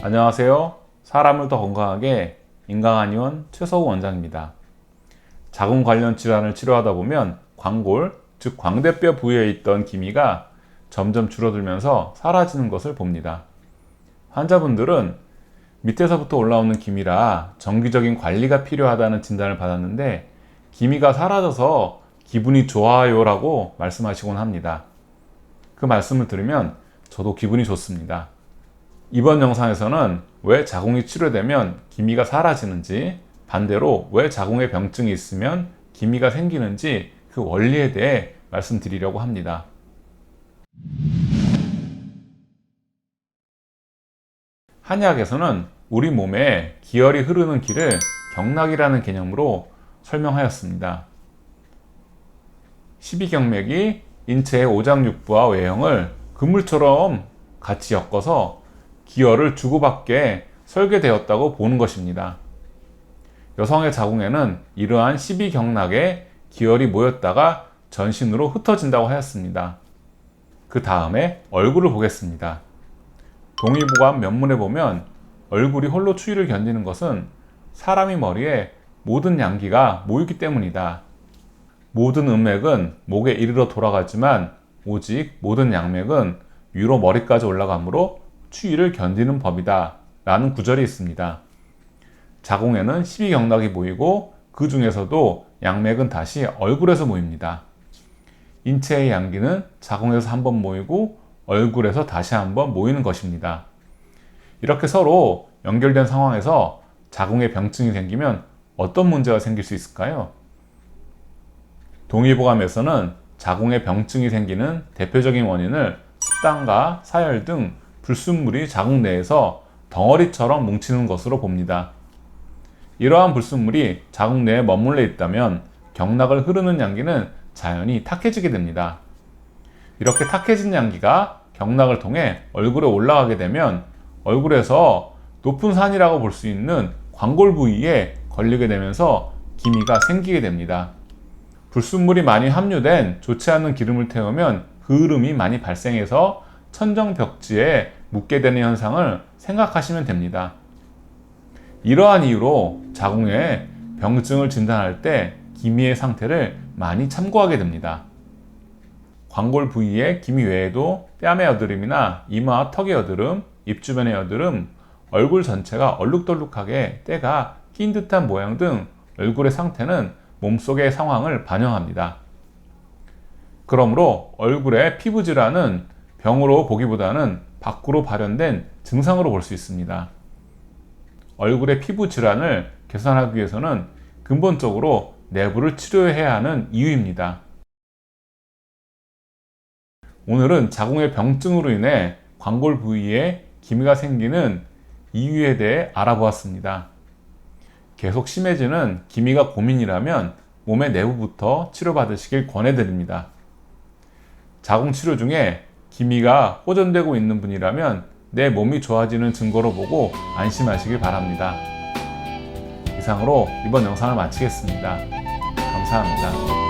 안녕하세요. 사람을 더 건강하게 인강한의원 최서우 원장입니다. 자궁 관련 질환을 치료하다 보면 광골, 즉 광대뼈 부위에 있던 기미가 점점 줄어들면서 사라지는 것을 봅니다. 환자분들은 밑에서부터 올라오는 기미라 정기적인 관리가 필요하다는 진단을 받았는데 기미가 사라져서 기분이 좋아요라고 말씀하시곤 합니다. 그 말씀을 들으면 저도 기분이 좋습니다. 이번 영상에서는 왜 자궁이 치료되면 기미가 사라지는지 반대로 왜 자궁에 병증이 있으면 기미가 생기는지 그 원리에 대해 말씀드리려고 합니다. 한의학에서는 우리 몸에 기혈이 흐르는 길을 경락이라는 개념으로 설명하였습니다. 12경맥이 인체의 오장육부와 외형을 그물처럼 같이 엮어서 기혈을 주고받게 설계되었다고 보는 것입니다. 여성의 자궁에는 이러한 12경락에 기혈이 모였다가 전신으로 흩어진다고 하였습니다. 그 다음에 얼굴을 보겠습니다. 동의보감 면문에 보면 얼굴이 홀로 추위를 견디는 것은 사람이 머리에 모든 양기가 모이기 때문이다. 모든 음맥은 목에 이르러 돌아가지만 오직 모든 양맥은 위로 머리까지 올라가므로 추위를 견디는 법이다. 라는 구절이 있습니다. 자궁에는 12경락이 모이고 그 중에서도 양맥은 다시 얼굴에서 모입니다. 인체의 양기는 자궁에서 한 번 모이고 얼굴에서 다시 한 번 모이는 것입니다. 이렇게 서로 연결된 상황에서 자궁에 병증이 생기면 어떤 문제가 생길 수 있을까요? 동의보감에서는 자궁에 병증이 생기는 대표적인 원인을 식단과 사열 등 불순물이 자궁 내에서 덩어리처럼 뭉치는 것으로 봅니다. 이러한 불순물이 자궁 내에 머물러 있다면 경락을 흐르는 양기는 자연히 탁해지게 됩니다. 이렇게 탁해진 양기가 경락을 통해 얼굴에 올라가게 되면 얼굴에서 높은 산이라고 볼 수 있는 광골 부위에 걸리게 되면서 기미가 생기게 됩니다. 불순물이 많이 함유된 좋지 않은 기름을 태우면 흐름이 많이 발생해서 천정 벽지에 묻게 되는 현상을 생각하시면 됩니다. 이러한 이유로 자궁에 병증을 진단할 때 기미의 상태를 많이 참고하게 됩니다. 광골 부위의 기미 외에도 뺨의 여드름이나 이마 턱의 여드름, 입 주변의 여드름, 얼굴 전체가 얼룩덜룩하게 때가 낀 듯한 모양 등 얼굴의 상태는 몸속의 상황을 반영합니다. 그러므로 얼굴의 피부 질환은 병으로 보기보다는 밖으로 발현된 증상으로 볼 수 있습니다. 얼굴의 피부 질환을 개선하기 위해서는 근본적으로 내부를 치료해야 하는 이유입니다. 오늘은 자궁의 병증으로 인해 광골 부위에 기미가 생기는 이유에 대해 알아보았습니다. 계속 심해지는 기미가 고민이라면 몸의 내부부터 치료받으시길 권해드립니다. 자궁 치료 중에 기미가 호전되고 있는 분이라면 내 몸이 좋아지는 증거로 보고 안심하시길 바랍니다. 이상으로 이번 영상을 마치겠습니다. 감사합니다.